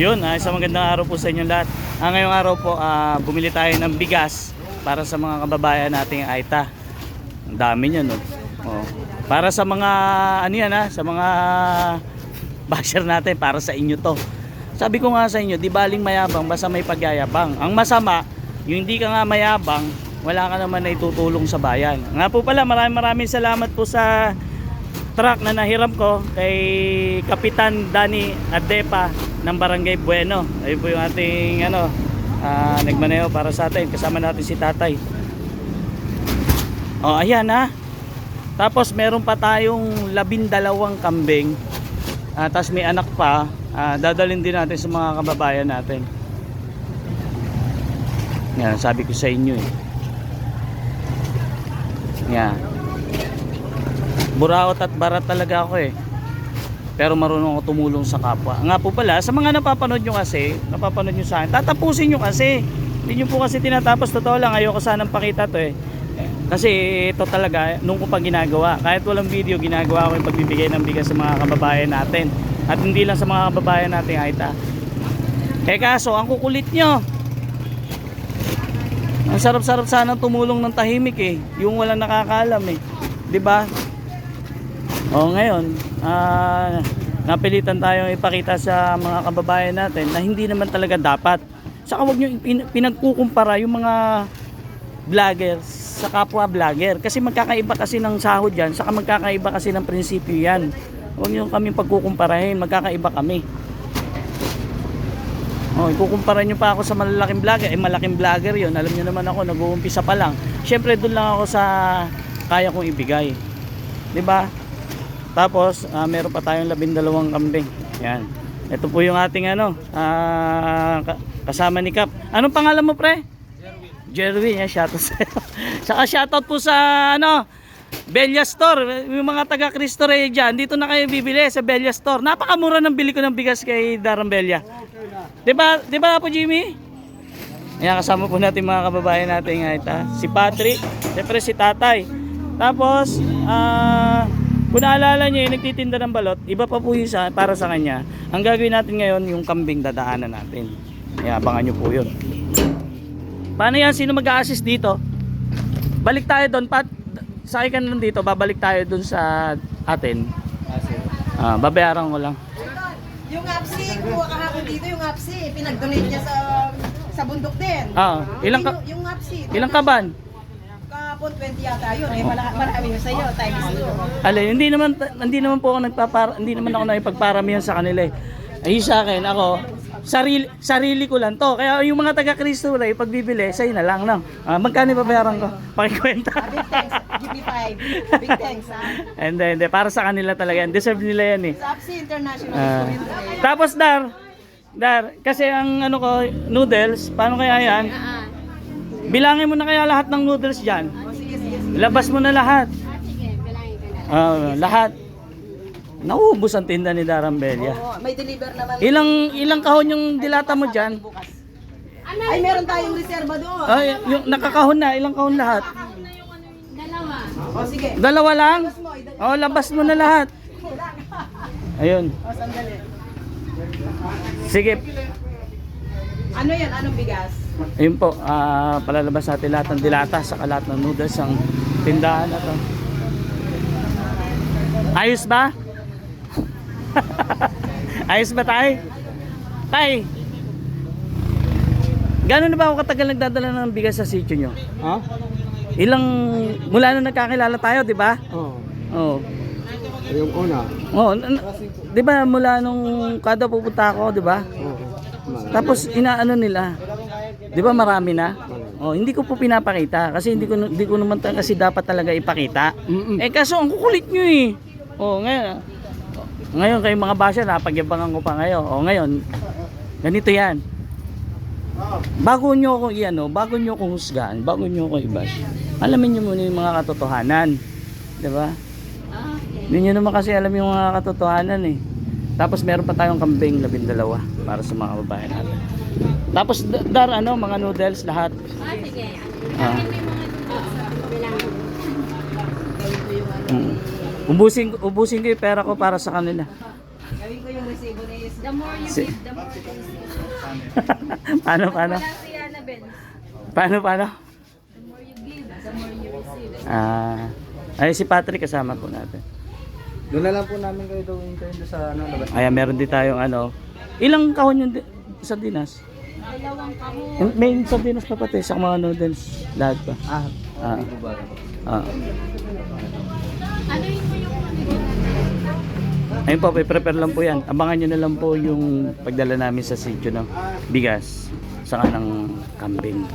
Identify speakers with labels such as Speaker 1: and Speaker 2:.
Speaker 1: Yun, ah, isang magandang araw po sa inyo lahat. Ah, ngayong araw po, ah, bumili tayo ng bigas para sa mga kababayan nating Aita. Ang dami niyan, no? Oh. Para sa mga, ano yan ha, sa mga basher natin, para sa inyo to. Sabi ko nga sa inyo, di baling mayabang, basta may pagyayabang. Ang masama, yung hindi ka nga mayabang, wala ka naman na itutulong sa bayan. Nga po pala, maraming maraming salamat po sa truck na nahiram ko kay Kapitan Dani Adepa ng Barangay Bueno. Ayun po yung ating ano, ah, nagmaneho para sa atin. Kasama natin si Tatay. Oh, ayan ha. Tapos meron pa tayong labindalawang kambing. Ah, tapos may anak pa. Ah, dadalhin din natin sa mga kababayan natin. Yan, sabi ko sa inyo eh. Yan. Buraot at barat talaga ako eh. Pero marunong ako tumulong sa kapwa. Nga po pala, sa mga napapanood nyo kasi, napapanood nyo sa akin, tatapusin nyo kasi. Hindi nyo po kasi tinatapos. Totoo lang, ayoko sanang pakita to eh. Kasi ito talaga, nung ko pa ginagawa. Kahit walang video, ginagawa ko yung pagbibigay ng bigas sa mga kababayan natin. At hindi lang sa mga kababayan natin, Aita. Eh kaso, ang kukulit nyo. Ang sarap-sarap sana tumulong ng tahimik eh. Yung walang nakakaalam eh. ba? O ngayon, ah napilitan tayong ipakita sa mga kababayan natin na hindi naman talaga dapat. Saka wag niyo pin- pinagkukumpara yung mga vlogger sa kapwa vlogger kasi magkakaiba kasi ng sahod yan saka magkakaiba kasi ng prinsipyo yan huwag niyo kami pagkukumparahin magkakaiba kami Oh, ikukumpara nyo pa ako sa malalaking vlogger. Eh, malaking vlogger yon Alam nyo naman ako, nag-uumpisa pa lang. Siyempre, doon lang ako sa kaya kong ibigay. ba? Tapos, ah, meron pa tayong labindalawang kambing. Yan. Ito po yung ating ano, ka- kasama ni Kap. Anong pangalan mo, pre? Jerwin. Yan, shoutout sa'yo. Saka shoutout po sa, ano, Bella Store. Yung mga taga Cristo Rey dyan, dito na kayo bibili sa Bella Store. Napakamura ng bili ko ng bigas kay Darren Bella. Di ba, di ba po Jimmy? Ayan, kasama po natin mga kababayan natin nga ito. Si Patrick, siyempre si Tatay. Tapos, ah, kung naalala niyo yung nagtitinda ng balot, iba pa po yung sa, para sa kanya. Ang gagawin natin ngayon, yung kambing dadaanan natin. Ayan, abangan nyo po yun. Paano yan? Sino mag-a-assist dito? Balik tayo doon, Pat. Sakay ka na lang dito, babalik tayo doon sa atin. Ah, babayaran ko lang.
Speaker 2: Yung APSI, kuha kahapon dito yung APSI, pinag-donate niya sa sa bundok din.
Speaker 1: Ah, ilang ka,
Speaker 2: Yung, yung APSI,
Speaker 1: ilang kaban?
Speaker 2: Kahapon 20 yata yun, eh mala- marami yung sa'yo, times 2.
Speaker 1: Alin, hindi naman hindi naman po ako nagpapara hindi naman ako nakipagparamihan sa kanila eh. Ay sa akin ako sarili sarili ko lang to. Kaya yung mga taga Cristo Rey pagbibili, sa'yo na lang lang. Ah, magkano babayaran ko? Pakikwenta.
Speaker 2: Big thanks, give me five. Big thanks, ha?
Speaker 1: And then, para sa kanila talaga yan. Deserve nila yan eh.
Speaker 2: Sa APSI International
Speaker 1: Ah. Tapos Dar, Dar, kasi ang ano ko, noodles, paano kaya yan? Bilangin mo na kaya lahat ng noodles diyan. Labas mo na lahat. Ah, lahat. Naubos ang tinda ni Darambelia.
Speaker 2: Oo, may deliver naman.
Speaker 1: Ilang ilang kahon yung dilata mo diyan?
Speaker 2: Ay, meron tayong reserva doon.
Speaker 1: Ay, yung nakakahon na, ilang kahon lahat?
Speaker 2: O sige.
Speaker 1: Dalawa lang?
Speaker 2: Ida-
Speaker 1: Oh, labas mo na lahat. Ayun.
Speaker 2: O, sandali.
Speaker 1: Sige.
Speaker 2: Ano yan? Anong bigas?
Speaker 1: Ayun po, ah, palalabas natin lahat ng dilata sa lahat ng noodles ang tindahan na to. Ayos ba? Ayos ba tayo? Tay, gano'n na ba ako katagal nagdadala ng bigas sa sityo nyo?
Speaker 3: Ha?
Speaker 1: Ilang, mula nung nagkakilala tayo, di ba?
Speaker 3: Oo.
Speaker 1: Oo.
Speaker 3: Yung una.
Speaker 1: Oh, n- di ba mula nung kada pupunta ako, di ba?
Speaker 3: Oo.
Speaker 1: Tapos inaano nila. 'Di ba marami na? Oh, hindi ko po pinapakita kasi hindi ko hindi ko naman ta- kasi dapat talaga ipakita.
Speaker 3: Mm-mm.
Speaker 1: Eh kaso ang kukulit niyo eh. Oh, ngayon. Ngayon kayo mga basya napagyabangan ko pa ngayon. Oh, ngayon. Ganito 'yan. Bago nyo ako iano, bago nyo ako husgahan, bago nyo ako i-bash. Alamin nyo muna yung mga katotohanan. 'Di ba? Hindi nyo naman kasi alam yung mga katotohanan eh. Tapos meron pa tayong kambing labindalawa para sa mga babae natin. Tapos da- dar ano, mga noodles lahat. Ah. Mm. Ubusin ubusin ko yung pera ko para sa kanila.
Speaker 2: Gawin ko yung receipt. Ibonese.
Speaker 4: The more you give, the more you receive.
Speaker 1: paano, paano? Paano, paano?
Speaker 4: The more you give, the more you receive.
Speaker 1: Ah, ay si Patrick kasama po natin.
Speaker 3: Doon na lang po namin kayo kayo doon sa ano, labas.
Speaker 1: Ayan, meron din tayong ano. Ilang kahon yung di- sa dinas?
Speaker 4: Dalawang kahon.
Speaker 1: May sa dinas pa pati, sa mga noodles, lahat pa.
Speaker 3: Ah,
Speaker 1: Ah.
Speaker 3: hindi po ba?
Speaker 1: Ah.
Speaker 4: Ano yun yung
Speaker 1: Ayun po, prepare lang po yan. Abangan nyo na lang po yung pagdala namin sa sitio ng bigas sa ng kambing.